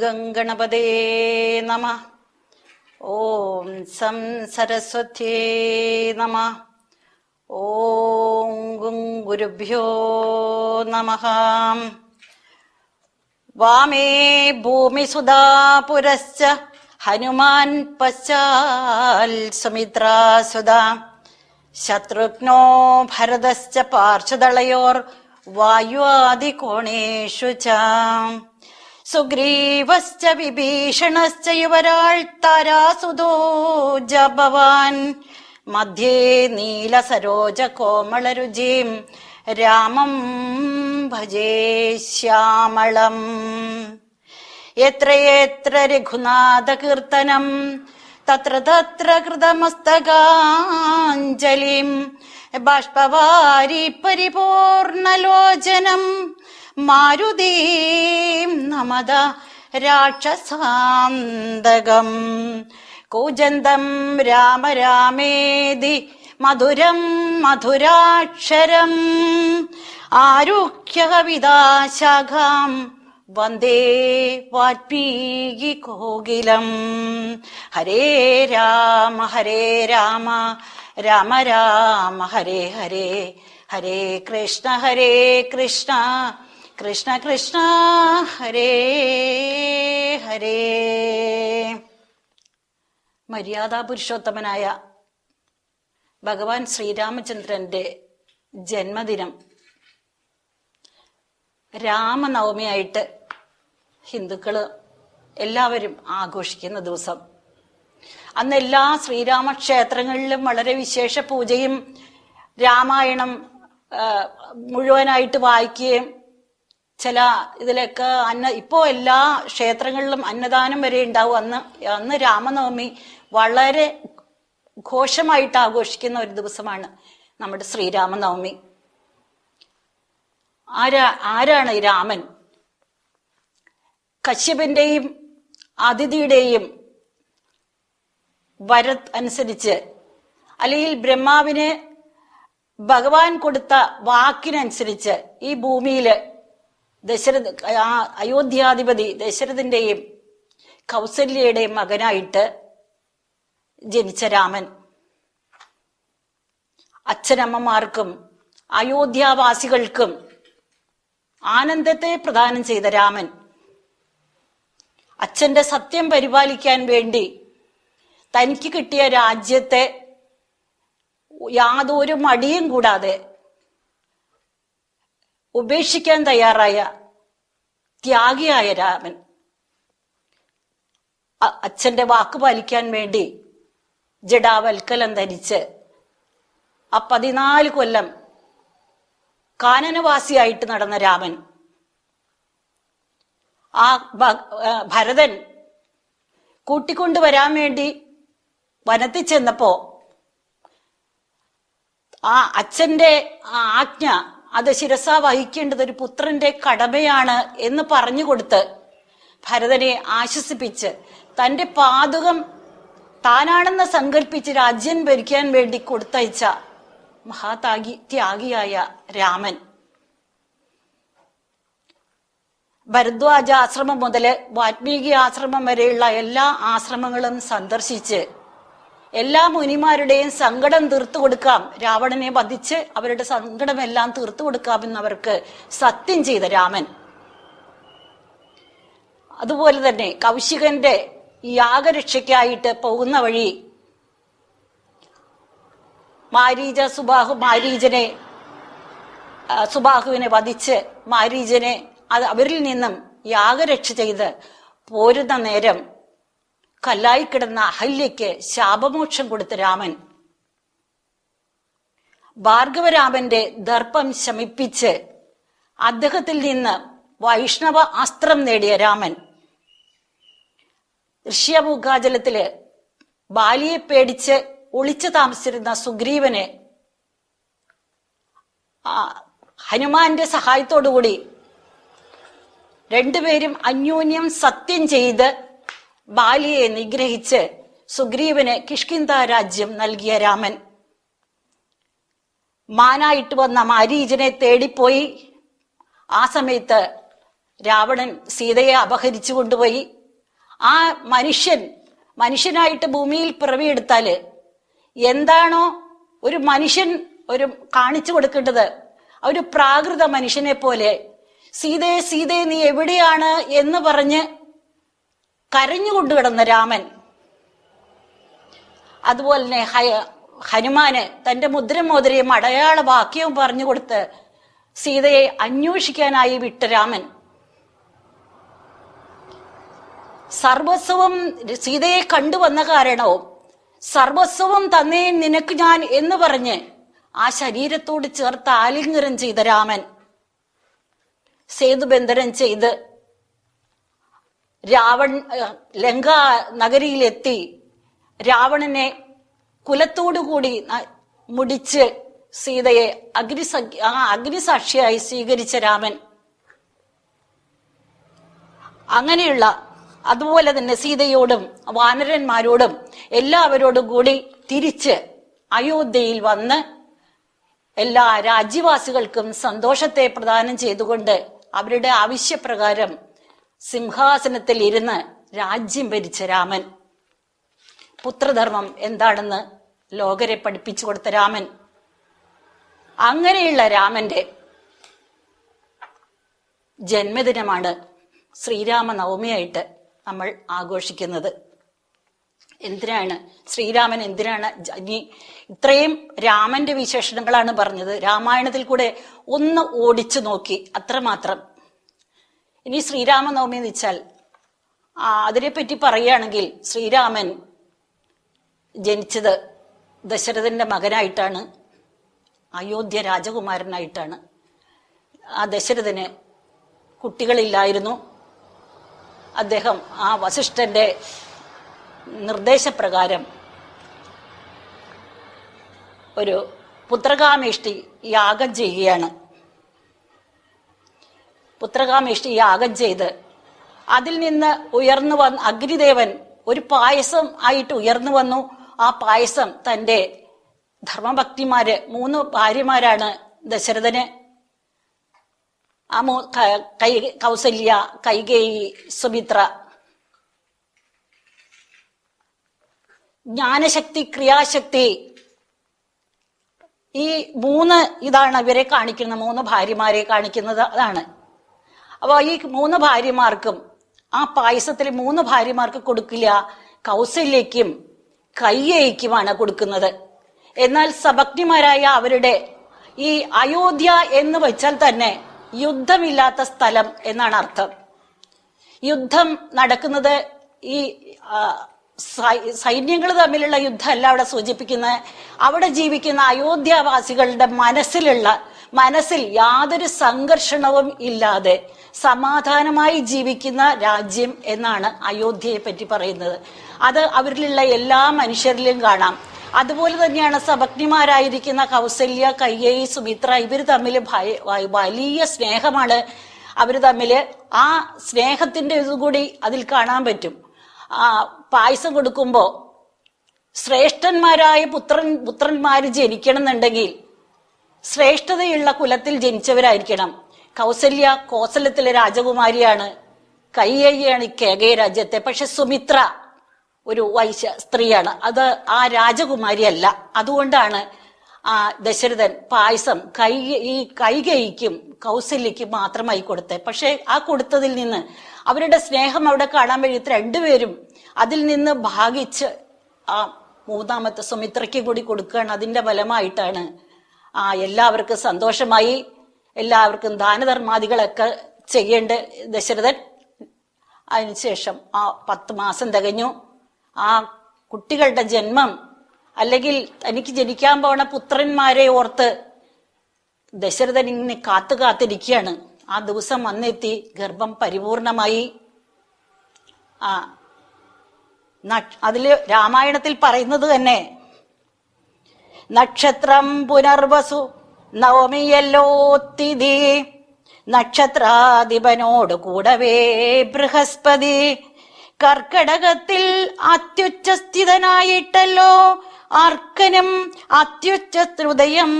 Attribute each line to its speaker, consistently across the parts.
Speaker 1: ഗംഗണപതേ നമ. ഓം സം സരസ്വത്യേ നമ. ഓം ഗും ഗുരുഭ്യോ നമ. വാമേ ഭൂമിസുധാ പുരശ്ച ഹനുമാൻ പശ്ചാൽ സുമിത്രാസുധാ ശത്രുഘ്നോ ഭരതശ്ച പാർശ്വദളയോർ വായുവാദികോണേഷു ച. സുഗ്രീവശ്ച വിഭീഷണശ്ച യുവരാൾ താരാസുതോ ജഭവാൻ മധ്യേ നീലസരോജ കോമളരുചിം രാമം ഭജേ ശ്യാമളം. എത്ര എത്ര രഘുനാഥകീർത്തനം തത്ര തത്ര കൃതമസ്തകാഞ്ജലിം. ബാഷ്പവാരി പരിപൂർണലോചനം മാരുതീം നമത രാക്ഷസാന്തകം കൂജന്തം രാമ രാമേതി മധുരം മധുരാക്ഷരം. ആരുഹ്യ കവിതാശാഖാം വന്ദേ വാൽപീകി കോകിലം. ഹരേ രാമ ഹരേ രാമ രാമ രാമ ഹരേ ഹരേ ഹരേ കൃഷ്ണ ഹരേ കൃഷ്ണ. കൃഷ്ണ കൃഷ്ണ ഹരേ ഹരേ. മര്യാദാ പുരുഷോത്തമനായ ഭഗവാൻ ശ്രീരാമചന്ദ്രന്റെ ജന്മദിനം. രാമനവമിയായിട്ട് ഹിന്ദുക്കൾ എല്ലാവരും ആഘോഷിക്കുന്ന ദിവസം. അന്ന് എല്ലാ ശ്രീരാമ ക്ഷേത്രങ്ങളിലും വളരെ വിശേഷ പൂജയും രാമായണം മുഴുവനായിട്ട് വായിക്കുകയും ചില ഇതിലൊക്കെ അന്ന ഇപ്പോൾ എല്ലാ ക്ഷേത്രങ്ങളിലും അന്നദാനം വരെ ഉണ്ടാവും. അന്ന് അന്ന് രാമനവമി വളരെ ഘോഷമായിട്ട് ആഘോഷിക്കുന്ന ഒരു ദിവസമാണ് നമ്മുടെ ശ്രീരാമനവമി. ആരാ ആരാണ് രാമൻ? കശ്യപന്റെയും അതിഥിയുടെയും വരത് അനുസരിച്ച് അല്ലെങ്കിൽ ബ്രഹ്മാവിന് ഭഗവാൻ കൊടുത്ത വാക്കിനനുസരിച്ച് ഈ ഭൂമിയിൽ ദശരഥ ആ അയോധ്യാധിപതി ദശരഥന്റെയും കൗസല്യയുടെയും മകനായിട്ട് ജനിച്ച രാമൻ. അച്ഛനമ്മമാർക്കും അയോധ്യാവാസികൾക്കും ആനന്ദത്തെ പ്രദാനം ചെയ്ത രാമൻ. അച്ഛന്റെ സത്യം പരിപാലിക്കാൻ വേണ്ടി തനിക്ക് കിട്ടിയ രാജ്യത്തെ യാതൊരു മടിയും കൂടാതെ ഉപേക്ഷിക്കാൻ തയ്യാറായ ത്യാഗിയായ രാമൻ. അച്ഛന്റെ വാക്ക് പാലിക്കാൻ വേണ്ടി ജഡാവൽക്കലം ധരിച്ച് ആ പതിനാല് കൊല്ലം കാനനവാസിയായിട്ട് നടന്ന രാമൻ ആ ഭരതൻ കൂട്ടിക്കൊണ്ടുവരാൻ വേണ്ടി വനത്തിൽ ചെന്നപ്പോ ആ അച്ഛന്റെ ആജ്ഞ അത് ശിരസ വഹിക്കേണ്ടത് ഒരു പുത്രന്റെ കടമയാണ് എന്ന് പറഞ്ഞു കൊടുത്ത് ഭരതനെ ആശ്വസിപ്പിച്ച് തന്റെ പാതുകം താനാണെന്ന് സങ്കല്പിച്ച് രാജ്യം ഭരിക്കാൻ വേണ്ടി കൊടുത്തയച്ച മഹാതാഗി ത്യാഗിയായ രാമൻ. ഭരദ്വാജ ആശ്രമം മുതൽ വാത്മീകി ആശ്രമം വരെയുള്ള എല്ലാ ആശ്രമങ്ങളും സന്ദർശിച്ച് എല്ലാ മുനിമാരുടെയും സങ്കടം തീർത്തു കൊടുക്കാം. രാവണനെ വധിച്ച് അവരുടെ സങ്കടമെല്ലാം തീർത്തു കൊടുക്കാമെന്നവർക്ക് സത്യം ചെയ്ത രാമൻ. അതുപോലെ തന്നെ കൗശികന്റെ യാഗരക്ഷയ്ക്കായിട്ട് പോകുന്ന വഴി മാരീജ സുബാഹു മാരീജനെ സുബാഹുവിനെ വധിച്ച് മാരീജനെ അത് അവരിൽ നിന്നും യാഗരക്ഷ ചെയ്ത് പോരുന്ന നേരം കല്ലായി കിടന്ന അഹല്യയ്ക്ക് ശാപമോക്ഷം കൊടുത്ത രാമൻ. ഭാർഗവരാമന്റെ ദർപ്പം ശമിപ്പിച്ച് അദ്ദേഹത്തിൽ നിന്ന് വൈഷ്ണവ അസ്ത്രം നേടിയ രാമൻ. ഋഷ്യമൂഖാചലത്തിൽ ബാലിയെ പേടിച്ച് ഒളിച്ചു താമസിച്ചിരുന്ന സുഗ്രീവനെ ഹനുമാന്റെ സഹായത്തോടുകൂടി രണ്ടുപേരും അന്യോന്യം സത്യം ചെയ്ത് ബാലിയെ നിഗ്രഹിച്ച് സുഗ്രീവന് കിഷ്കിന്ത രാജ്യം നൽകിയ രാമൻ. മാനായിട്ട് വന്ന മാരീജനെ തേടിപ്പോയി. ആ സമയത്ത് രാവണൻ സീതയെ അപഹരിച്ചു കൊണ്ടുപോയി. ആ മനുഷ്യൻ മനുഷ്യനായിട്ട് ഭൂമിയിൽ പിറവിയെടുത്താൽ എന്താണോ ഒരു മനുഷ്യൻ ഒരു കാണിച്ചു കൊടുക്കേണ്ടത്. ഒരു പ്രാകൃത മനുഷ്യനെ പോലെ സീതയെ സീതയെ നീ എവിടെയാണ്? എന്ന് പറഞ്ഞ് കരഞ്ഞുകൊണ്ടു കിടന്ന രാമൻ. അതുപോലെ തന്നെ ഹനുമാന് തന്റെ മുദ്രമോതിരയും അടയാള വാക്യവും പറഞ്ഞു കൊടുത്ത് സീതയെ അന്വേഷിക്കാനായി വിട്ട രാമൻ. സർവസ്വവും സീതയെ കണ്ടുവന്ന കാരണവും സർവസ്വവും തന്നേ നിനക്ക് ഞാൻ എന്ന് പറഞ്ഞ് ആ ശരീരത്തോട് ചേർത്ത് ആലിംഗനം ചെയ്ത രാമൻ. സേതുബന്ധനം ചെയ്ത് രാവൺ ലങ്ക നഗരിയിലെത്തി. രാവണനെ കുലത്തോടുകൂടി കൂടി മുടിച്ച് സീതയെ അഗ്നിസ ആ അഗ്നിസാക്ഷിയായി സ്വീകരിച്ച രാമൻ. അങ്ങനെയുള്ള അതുപോലെ തന്നെ സീതയോടും വാനരന്മാരോടും എല്ലാവരോടും കൂടി തിരിച്ച് അയോധ്യയിൽ വന്ന് എല്ലാ രാജ്യവാസികൾക്കും സന്തോഷത്തെ പ്രദാനം ചെയ്തുകൊണ്ട് അവരുടെ ആവശ്യപ്രകാരം സിംഹാസനത്തിൽ ഇരുന്ന് രാജ്യം ഭരിച്ച രാമൻ. പുത്രധർമ്മം എന്താണെന്ന് ലോകരെ പഠിപ്പിച്ചു കൊടുത്ത രാമൻ. അങ്ങനെയുള്ള രാമന്റെ ജന്മദിനമാണ് ശ്രീരാമനവമിയായിട്ട് നമ്മൾ ആഘോഷിക്കുന്നത്. എന്തിനാണ്? ശ്രീരാമൻ എന്തിനാണ് ഇനി ഇത്രയും രാമന്റെ വിശേഷണങ്ങളാണ് പറഞ്ഞത്. രാമായണത്തിൽ കൂടെ ഒന്ന് ഓടിച്ചു നോക്കി അത്രമാത്രം. ഇനി ശ്രീരാമനവമി എന്ന് വെച്ചാൽ അതിനെപ്പറ്റി പറയുകയാണെങ്കിൽ ശ്രീരാമൻ ജനിച്ചത് ദശരഥന്റെ മകനായിട്ടാണ് അയോധ്യ രാജകുമാരനായിട്ടാണ്. ആ ദശരഥന് കുട്ടികളില്ലായിരുന്നു. അദ്ദേഹം ആ വസിഷ്ഠന്റെ നിർദ്ദേശപ്രകാരം ഒരു പുത്രകാമേഷ്ടി യാഗം ചെയ്യുകയാണ്. പുത്രകാമേഷ്ടി യാഗം ചെയ്ത് അതിൽ നിന്ന് ഉയർന്നു വന്ന് അഗ്നിദേവൻ ഒരു പായസം ആയിട്ട് ഉയർന്നു വന്നു. ആ പായസം തന്റെ ധർമ്മഭക്തിമാര് മൂന്ന് ഭാര്യമാരാണ് ദശരഥന്. ആ മൂ കൈ കൗസല്യ കൈകേയി സുമിത്ര. ജ്ഞാനശക്തി ക്രിയാശക്തി. ഈ മൂന്ന് ഇതാണ് ഇവരെ കാണിക്കുന്ന മൂന്ന് ഭാര്യമാരെ കാണിക്കുന്നത് അതാണ്. അപ്പോൾ ഈ മൂന്ന് ഭാര്യമാർക്കും ആ പായസത്തിൽ മൂന്ന് ഭാര്യമാർക്ക് കൊടുക്കില്ല കൗസല്യയ്ക്കും കയ്യയ്ക്കുമാണ് കൊടുക്കുന്നത്. എന്നാൽ സഭഗ്നിമാരായ അവരുടെ ഈ അയോധ്യ എന്ന് വെച്ചാൽ തന്നെ യുദ്ധമില്ലാത്ത സ്ഥലം എന്നാണ് അർത്ഥം. യുദ്ധം നടക്കുന്നത് ഈ സൈന്യങ്ങൾ തമ്മിലുള്ള യുദ്ധമല്ല അവിടെ സൂചിപ്പിക്കുന്നത്. അവിടെ ജീവിക്കുന്ന അയോധ്യാവാസികളുടെ മനസ്സിലുള്ള മനസ്സിൽ യാതൊരു സംഘർഷണവും ഇല്ലാതെ സമാധാനമായി ജീവിക്കുന്ന രാജ്യം എന്നാണ് അയോധ്യയെ പറ്റി പറയുന്നത്. അത് അവരിലുള്ള എല്ലാ മനുഷ്യരിലും കാണാം. അതുപോലെ തന്നെയാണ് സഭഗ്നിമാരായിരിക്കുന്ന കൗസല്യ കയ്യേയി സുമിത്ര ഇവർ തമ്മിൽ വലിയ സ്നേഹമാണ്. അവർ തമ്മിൽ ആ സ്നേഹത്തിന്റെ ഇതുകൂടി അതിൽ കാണാൻ പറ്റും. ആ പായസം കൊടുക്കുമ്പോൾ ശ്രേഷ്ഠന്മാരായ പുത്രൻ പുത്രന്മാര് ജനിക്കണമെന്നുണ്ടെങ്കിൽ ശ്രേഷ്ഠതയുള്ള കുലത്തിൽ ജനിച്ചവരായിരിക്കണം. കൗസല്യ കോസലത്തിലെ രാജകുമാരിയാണ്. കയ്യയ്യാണ് കേകയ രാജ്യത്തെ. പക്ഷെ സുമിത്ര ഒരു വൈശ്യ സ്ത്രീയാണ്. അത് ആ രാജകുമാരിയല്ല. അതുകൊണ്ടാണ് ആ ദശരഥൻ പായസം കൈ ഈ കൈകൈക്കും കൗസല്യക്കും മാത്രമായി കൊടുത്തത് പക്ഷെ ആ കൊടുത്തതിൽ നിന്ന് അവരുടെ സ്നേഹം അവിടെ കാണാൻ വഴി രണ്ടുപേരും അതിൽ നിന്ന് ഭാഗിച്ച് ആ മൂന്നാമത്തെ സുമിത്രയ്ക്ക് കൂടി കൊടുക്കുകയാണ്. അതിന്റെ ഫലമായിട്ടാണ് ആ എല്ലാവർക്കും സന്തോഷമായി. എല്ലാവർക്കും ദാനധർമാദികളൊക്കെ ചെയ്യേണ്ട ദശരഥൻ. അതിനുശേഷം ആ പത്ത് മാസം തികഞ്ഞു. ആ കുട്ടികളുടെ ജന്മം അല്ലെങ്കിൽ തനിക്ക് ജനിക്കാൻ പോണ പുത്രന്മാരെ ഓർത്ത് ദശരഥൻ ഇങ്ങനെ കാത്തു കാത്തിരിക്കുകയാണ്. ആ ദിവസം വന്നെത്തി ഗർഭം പരിപൂർണമായി. ആ അതിൽ രാമായണത്തിൽ പറയുന്നത് തന്നെ നക്ഷത്രം പുനർവസു. നവമിയല്ലോ തിഥി. നക്ഷത്രാധിപനോട് കൂടവേ ബൃഹസ്പതി. കർക്കടകത്തിൽ അത്യുച്ചസ്ഥിതനായിട്ടല്ലോ. അർക്കനും അത്യുച്ചഹൃദയം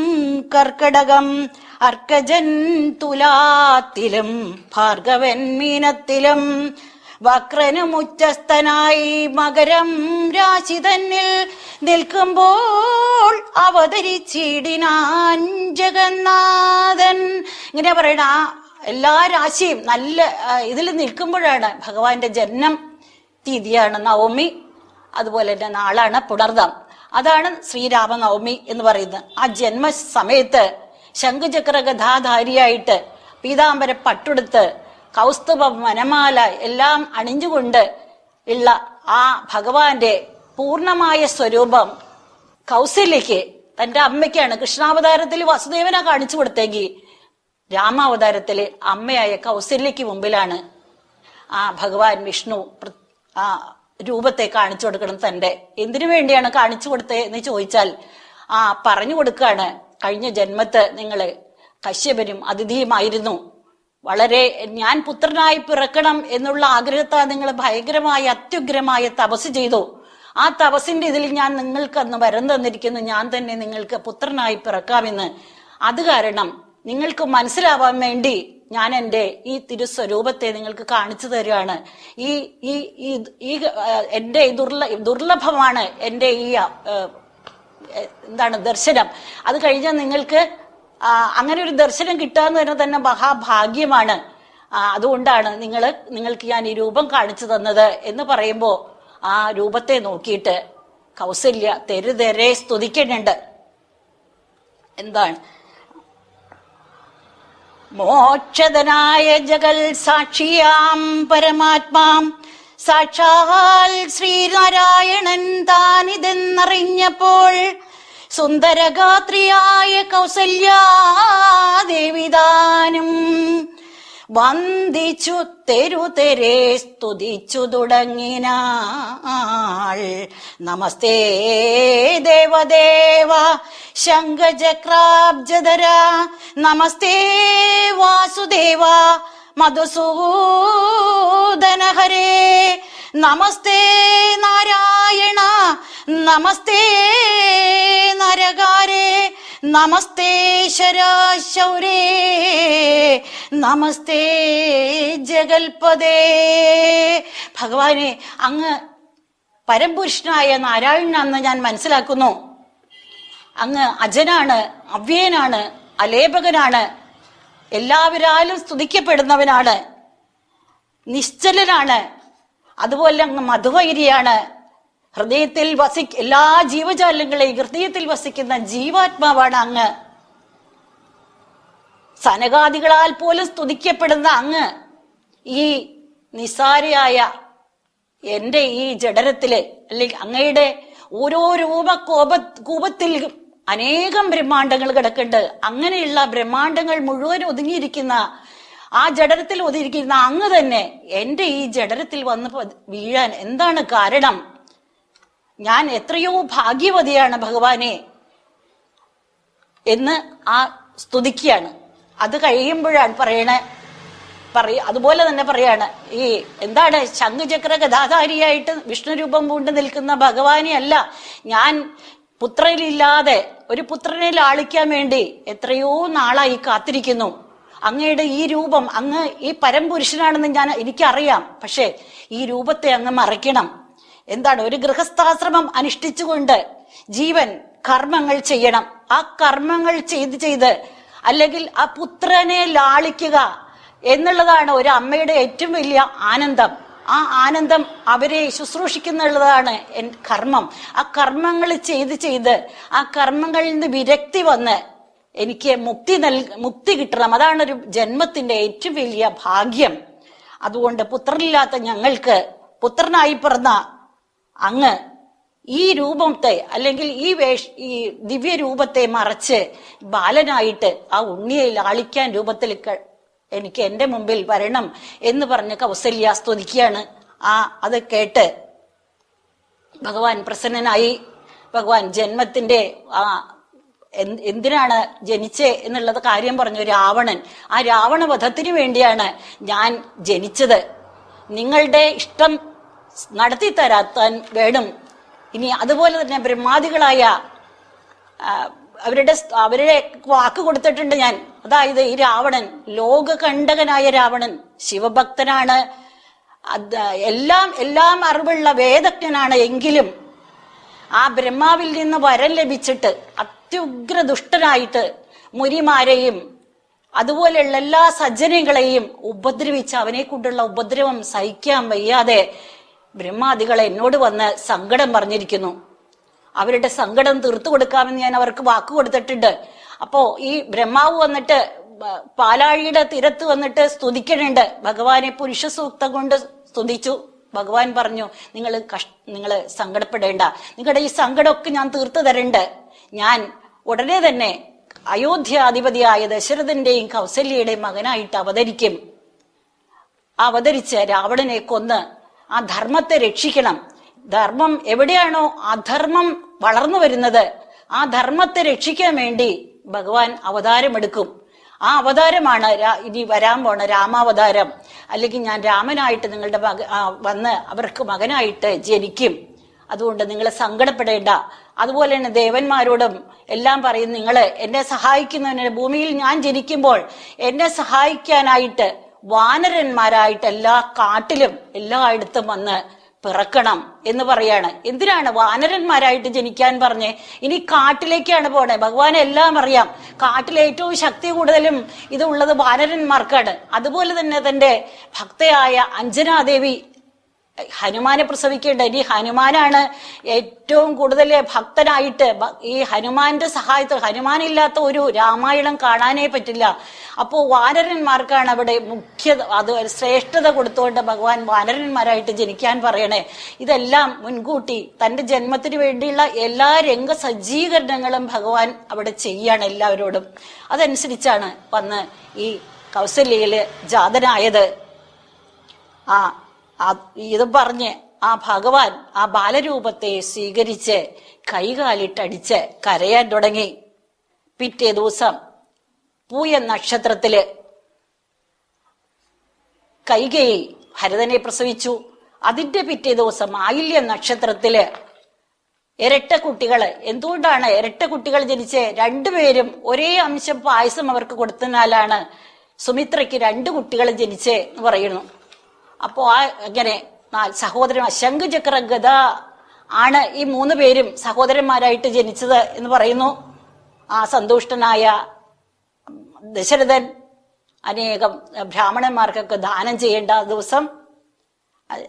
Speaker 1: കർക്കടകം. അർക്കജൻ തുലാത്തിലും ഭാർഗവൻ മീനത്തിലും. വക്രനും ഉച്ചസ്ഥനായി മകരം രാശി തന്നിൽ നിൽക്കുമ്പോൾ അവതരിച്ചിടിനാൻ ജഗന്നാഥൻ. ഇങ്ങനെ പറയണ എല്ലാ രാശിയും നല്ല ഇതിൽ നിൽക്കുമ്പോഴാണ് ഭഗവാന്റെ ജന്മം തീയതിയാണ് നവമി അതുപോലെ തന്നെ നാളാണ് പുണർദം. അതാണ് ശ്രീരാമനവമി എന്ന് പറയുന്നത്. ആ ജന്മ സമയത്ത് ശംഖുചക്ര ഗഥാധാരിയായിട്ട് പീതാംബര പട്ടുടുത്ത് കൗസ്തുഭ വനമാല എല്ലാം അണിഞ്ഞുകൊണ്ട് ഉള്ള ആ ഭഗവാന്റെ പൂർണമായ സ്വരൂപം കൗസല്യക്ക് തന്റെ അമ്മയ്ക്കാണ്. കൃഷ്ണാവതാരത്തിൽ വസുദേവനെ കാണിച്ചു കൊടുത്തെങ്കിൽ രാമാവതാരത്തിൽ അമ്മയായ കൗസല്യക്ക് മുമ്പിലാണ് ആ ഭഗവാൻ വിഷ്ണു ആ രൂപത്തെ കാണിച്ചു കൊടുക്കണം തന്റെ. എന്തിനു വേണ്ടിയാണ് കാണിച്ചു കൊടുത്തത് എന്ന് ചോദിച്ചാൽ ആ പറഞ്ഞു കൊടുക്കാണ്. കഴിഞ്ഞ ജന്മത്ത് നിങ്ങൾ കശ്യപനും അതിഥിയുമായിരുന്നു. വളരെ ഞാൻ പുത്രനായി പിറക്കണം എന്നുള്ള ആഗ്രഹത്താൽ നിങ്ങൾ ഭയങ്കരമായ അത്യുഗ്രമായ തപസ് ചെയ്തു. ആ തപസിന്റെ ഇതിൽ ഞാൻ നിങ്ങൾക്ക് അന്ന് വരം തന്നിരിക്കുന്നു. ഞാൻ തന്നെ നിങ്ങൾക്ക് പുത്രനായി പിറക്കാമെന്ന്. അത് കാരണം നിങ്ങൾക്ക് മനസ്സിലാവാൻ വേണ്ടി ഞാൻ എന്റെ ഈ തിരുസ്വരൂപത്തെ നിങ്ങൾക്ക് കാണിച്ചു തരികയാണ്. ഈ ഈ ഈ എന്റെ ദുർല ദുർലഭമാണ് എന്റെ ഈ എന്താണ് ദർശനം. അത് കഴിഞ്ഞാൽ നിങ്ങൾക്ക് അങ്ങനെ ഒരു ദർശനം കിട്ടാന്ന് തന്നെ തന്നെ മഹാഭാഗ്യമാണ്. അതുകൊണ്ടാണ് നിങ്ങൾ നിങ്ങൾക്ക് ഞാൻ ഈ രൂപം കാണിച്ചു തന്നത് എന്ന് പറയുമ്പോൾ ആ രൂപത്തെ നോക്കിയിട്ട് കൗസല്യ തെരുതെരെ സ്തുതിക്കുന്നുണ്ട്. എന്താണ്? മോക്ഷതനായ ജഗൽ സാക്ഷിയാം പരമാത്മാം. സാക്ഷാൽ ശ്രീനാരായണൻ താനിതെന്നറിഞ്ഞപ്പോൾ സുന്ദരഗാത്രിയായ കൗസല്യാദേവിദാനം. വന്ദിച്ചു തെരുതെരെ സ്തുതിച്ചു തുടങ്ങിനാൾ. നമസ്തേ ദേവദേവ ശംഖചക്രാബ്ജധര നമസ്തേ വാസുദേവ മധുസൂദന ഹരേ നമസ്തേ നാരായണ നമസ്തേ നരകാരേ നമസ്തേ ശരാശൗരേ നമസ്തേ ജഗൽപദേ ഭഗവാനെ അങ്ങ് പരംപുരുഷനായ നാരായണനാണെന്ന് ഞാൻ മനസ്സിലാക്കുന്നു. അങ്ങ് അജനാണ് അവ്യനാണ് അലേപകനാണ് എല്ലാവരാലും സ്തുതിക്കപ്പെടുന്നവനാണ് നിശ്ചലനാണ് അതുപോലെ അങ്ങ് മധുവൈരിയാണ്. ഹൃദയത്തിൽ വസി എല്ലാ ജീവജാലങ്ങളെയും ഹൃദയത്തിൽ വസിക്കുന്ന ജീവാത്മാവാണ് അങ്ങ്. സനകാദികളാൽ പോലും സ്തുതിക്കപ്പെടുന്ന അങ്ങ് ഈ നിസാരയായ എന്റെ ഈ ജഡരത്തിൽ അല്ലെങ്കിൽ അങ്ങയുടെ ഓരോ രൂപ കോപ കൂപത്തിൽ അനേകം ബ്രഹ്മാണ്ടങ്ങൾ കിടക്കുന്നുണ്ട്. അങ്ങനെയുള്ള ബ്രഹ്മാണ്ടങ്ങൾ മുഴുവൻ ഒതുങ്ങിയിരിക്കുന്ന ആ ജഡരത്തിൽ ഒതിരിക്കുന്ന അങ്ങ് തന്നെ എന്റെ ഈ ജഡരത്തിൽ വന്ന് വീഴാൻ എന്താണ് കാരണം? ഞാൻ എത്രയോ ഭാഗ്യവതിയാണ് ഭഗവാനെ എന്ന് ആ സ്തുതിക്കുകയാണ്. അത് കഴിയുമ്പോഴാണ് പറയണേ പറയ അതുപോലെ തന്നെ പറയാണ് ഈ എന്താണ് ശംഖുചക്ര കഥാധാരിയായിട്ട് വിഷ്ണുരൂപം പൂണ്ട് നിൽക്കുന്ന ഭഗവാനെ അല്ല. ഞാൻ പുത്രനില്ലാതെ ഒരു പുത്രനെ ലാളിക്കാൻ വേണ്ടി എത്രയോ നാളായി കാത്തിരിക്കുന്നു. അങ്ങയുടെ ഈ രൂപം അങ്ങ് ഈ പരംപുരുഷനാണെന്ന് ഞാൻ എനിക്കറിയാം. പക്ഷേ ഈ രൂപത്തെ അങ്ങ് മറയ്ക്കണം. എന്താണ്? ഒരു ഗൃഹസ്ഥാശ്രമം അനുഷ്ഠിച്ചുകൊണ്ട് ജീവൻ കർമ്മങ്ങൾ ചെയ്യണം. ആ കർമ്മങ്ങൾ ചെയ്ത് ചെയ്ത് അല്ലെങ്കിൽ ആ പുത്രനെ ലാളിക്കുക എന്നുള്ളതാണ് ഒരു അമ്മയുടെ ഏറ്റവും വലിയ ആനന്ദം. ആ ആനന്ദം അവരെ ശുശ്രൂഷിക്കുന്നുള്ളതാണ് കർമ്മം. ആ കർമ്മങ്ങൾ ചെയ്ത് ചെയ്ത് ആ കർമ്മങ്ങളിൽ നിന്ന് വിരക്തി വന്ന് എനിക്ക് മുക്തി നൽ മുക്തി കിട്ടണം. അതാണ് ഒരു ജന്മത്തിന്റെ ഏറ്റവും വലിയ ഭാഗ്യം. അതുകൊണ്ട് പുത്രനില്ലാത്ത ഞങ്ങൾക്ക് പുത്രനായി പിറന്ന അങ്ങ് ഈ രൂപത്തെ അല്ലെങ്കിൽ ഈ വേഷ ഈ ദിവ്യ രൂപത്തെ മറച്ച് ബാലനായിട്ട് ആ ഉണ്ണിയെ ലാളിക്കാൻ രൂപത്തിൽ എനിക്ക് എന്റെ മുമ്പിൽ വരണം എന്ന് പറഞ്ഞ് കൗസല്യ സ്തുതിക്കുകയാണ്. ആ അത് കേട്ട് ഭഗവാൻ പ്രസന്നനായി. ഭഗവാൻ ജന്മത്തിന്റെ ആ എന്തിനാണ് ജനിച്ചേ എന്നുള്ളത് കാര്യം പറഞ്ഞു രാവണൻ. ആ രാവണ വധത്തിന് വേണ്ടിയാണ് ഞാൻ ജനിച്ചത്. നിങ്ങളുടെ ഇഷ്ടം നടത്തി തരാത്താൻ വേണം. ഇനി അതുപോലെ തന്നെ ബ്രഹ്മാദികളായ അവരുടെ അവരുടെ വാക്ക് കൊടുത്തിട്ടുണ്ട് ഞാൻ. അതായത് ഈ രാവണൻ ലോകകണ്ഠകനായ രാവണൻ ശിവഭക്തനാണ്. എല്ലാം എല്ലാം അറിവുള്ള വേദജ്ഞനാണ് എങ്കിലും ആ ബ്രഹ്മാവിൽ നിന്ന് വരം ലഭിച്ചിട്ട് അത്യുഗ്ര ദുഷ്ടനായിട്ട് മുരിമാരെയും അതുപോലെയുള്ള എല്ലാ സജ്ജനങ്ങളെയും ഉപദ്രവിച്ച് അവനെ കൊണ്ടുള്ള ഉപദ്രവം സഹിക്കാൻ വയ്യാതെ ബ്രഹ്മാദികൾ എന്നോട് വന്ന് സങ്കടം പറഞ്ഞിരിക്കുന്നു. അവരുടെ സങ്കടം തീർത്തു കൊടുക്കാമെന്ന് ഞാൻ അവർക്ക് വാക്ക് കൊടുത്തിട്ടുണ്ട്. അപ്പോ ഈ ബ്രഹ്മാവ് വന്നിട്ട് പാലാഴിയുടെ തീരത്ത് വന്നിട്ട് സ്തുതിക്കണുണ്ട്. ഭഗവാനെ പുരുഷ സൂക്തം കൊണ്ട് സ്തുതിച്ചു. ഭഗവാൻ പറഞ്ഞു നിങ്ങൾ കഷ് നിങ്ങൾ സങ്കടപ്പെടേണ്ട. നിങ്ങളുടെ ഈ സങ്കടമൊക്കെ ഞാൻ തീർത്തു തരണ്ട്. ഞാൻ ഉടനെ തന്നെ അയോധ്യാധിപതിയായ ദശരഥന്റെയും കൗസല്യയുടെയും മകനായിട്ട് അവതരിക്കും. അവതരിച്ച് രാവണനെ കൊന്ന് ആ ധർമ്മത്തെ രക്ഷിക്കണം. ധർമ്മം എവിടെയാണോ അധർമ്മം വളർന്നു വരുന്നത് ആ ധർമ്മത്തെ രക്ഷിക്കാൻ വേണ്ടി ഭഗവാൻ അവതാരമെടുക്കും. ആ അവതാരമാണ് ഇനി വരാൻ പോണ രാമാവതാരം. അല്ലെങ്കിൽ ഞാൻ രാമനായിട്ട് നിങ്ങളുടെ മക വന്ന് അവർക്ക് മകനായിട്ട് ജനിക്കും. അതുകൊണ്ട് നിങ്ങൾ സങ്കടപ്പെടേണ്ട. അതുപോലെ തന്നെ ദേവന്മാരോടും എല്ലാം പറയും നിങ്ങൾ എന്നെ സഹായിക്കുന്നതിന് ഭൂമിയിൽ ഞാൻ ജനിക്കുമ്പോൾ എന്നെ സഹായിക്കാനായിട്ട് വാനരന്മാരായിട്ട് എല്ലാ കാട്ടിലും എല്ലായിടത്തും വന്ന് പിറക്കണം എന്ന് പറയാണ്. എന്തിനാണ് വാനരന്മാരായിട്ട് ജനിക്കാൻ പറഞ്ഞേ? ഇനി കാട്ടിലേക്കാണ് പോണേ. ഭഗവാൻ എല്ലാം അറിയാം. കാട്ടിലെ ഏറ്റവും ശക്തി കൂടുതലും ഇതുള്ളത് വാനരന്മാർക്കാണ്. അതുപോലെ തന്നെ തന്റെ ഭക്തയായ അഞ്ജനാദേവി ഹനുമാനെ പ്രസവിക്കേണ്ട. ഇനി ഹനുമാനാണ് ഏറ്റവും കൂടുതൽ ഭക്തനായിട്ട് ഈ ഹനുമാന്റെ സഹായത്തിൽ ഹനുമാനില്ലാത്ത ഒരു രാമായണം കാണാനേ പറ്റില്ല. അപ്പോൾ വാനരന്മാർക്കാണ് അവിടെ മുഖ്യ അത് ശ്രേഷ്ഠത കൊടുത്തുകൊണ്ട് ഭഗവാൻ വാനരന്മാരായിട്ട് ജനിക്കാൻ പറയണേ. ഇതെല്ലാം മുൻകൂട്ടി തന്റെ ജന്മത്തിന് വേണ്ടിയുള്ള എല്ലാ രംഗ സജ്ജീകരണങ്ങളും ഭഗവാൻ അവിടെ ചെയ്യാണ് എല്ലാവരോടും. അതനുസരിച്ചാണ് വന്ന് ഈ കൗസല്യയിൽ ജാതനായത്. ആ ഇത് പറഞ്ഞ് ആ ഭഗവാൻ ആ ബാലരൂപത്തെ സ്വീകരിച്ച് കൈകാലിട്ടടിച്ച് കരയാൻ തുടങ്ങി. പിറ്റേ ദിവസം പൂയ നക്ഷത്രത്തിൽ കൈകേയി ഭരതനെ പ്രസവിച്ചു. അതിന്റെ പിറ്റേ ദിവസം ആയില്യ നക്ഷത്രത്തിൽ ഇരട്ട കുട്ടികൾ എന്തുകൊണ്ടാണ് ഇരട്ട കുട്ടികൾ ജനിച്ച്? രണ്ടുപേരും ഒരേ അംശം പായസം അവർക്ക് കൊടുത്തതിനാലാണ് സുമിത്രയ്ക്ക് രണ്ട് കുട്ടികൾ ജനിച്ചേ എന്ന് പറയുന്നു. അപ്പോ ആ അങ്ങനെ സഹോദരൻ ശംഖുചക്ര ഗത ആണ് ഈ മൂന്ന് പേരും സഹോദരന്മാരായിട്ട് ജനിച്ചത് എന്ന് പറയുന്നു. ആ സന്തുഷ്ടനായ ദശരഥൻ അനേകം ബ്രാഹ്മണന്മാർക്കൊക്കെ ദാനം ചെയ്യേണ്ട ദിവസം.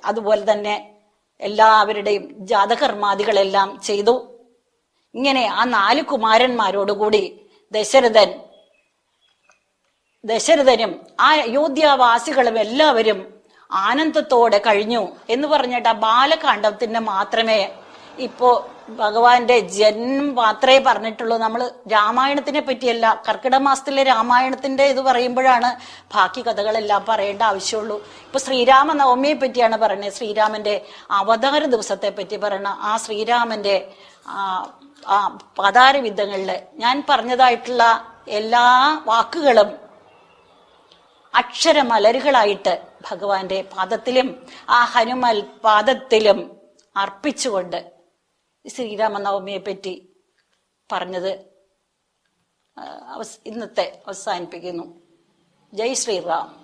Speaker 1: അതുപോലെ തന്നെ എല്ലാവരുടെയും ജാതകർമാദികളെല്ലാം ചെയ്തു. ഇങ്ങനെ ആ നാല് കുമാരന്മാരോടുകൂടി ദശരഥൻ ദശരഥനും ആ അയോധ്യാവാസികളും എല്ലാവരും ആനന്ദത്തോടെ കഴിഞ്ഞു എന്ന് പറഞ്ഞിട്ട് ആ ബാലകാണ്ഡത്തിന്റെ മാത്രമേ ഇപ്പോ ഭഗവാന്റെ ജന്മം മാത്രമേ പറഞ്ഞിട്ടുള്ളൂ. നമ്മൾ രാമായണത്തിനെ പറ്റിയല്ല കർക്കിടക മാസത്തിലെ രാമായണത്തിന്റെ ഇത് പറയുമ്പോഴാണ് ബാക്കി കഥകളെല്ലാം പറയേണ്ട ആവശ്യമുള്ളൂ. ഇപ്പൊ ശ്രീരാമ നവമിയെ പറ്റിയാണ് പറയുന്നത്. ശ്രീരാമന്റെ അവതാര ദിവസത്തെ പറ്റി പറയണ ആ ശ്രീരാമന്റെ ആ പതാര വിധങ്ങളിൽ ഞാൻ പറഞ്ഞതായിട്ടുള്ള എല്ലാ വാക്കുകളും അക്ഷരമലരുകളായിട്ട് ഭഗവാന്റെ പാദത്തിലും ആ ഹനുമൽ പാദത്തിലും അർപ്പിച്ചുകൊണ്ട് ശ്രീരാമനവമിയെ പറ്റി പറഞ്ഞത് ഇന്നത്തെ അവസാനിപ്പിക്കുന്നു. ജയ് ശ്രീറാം.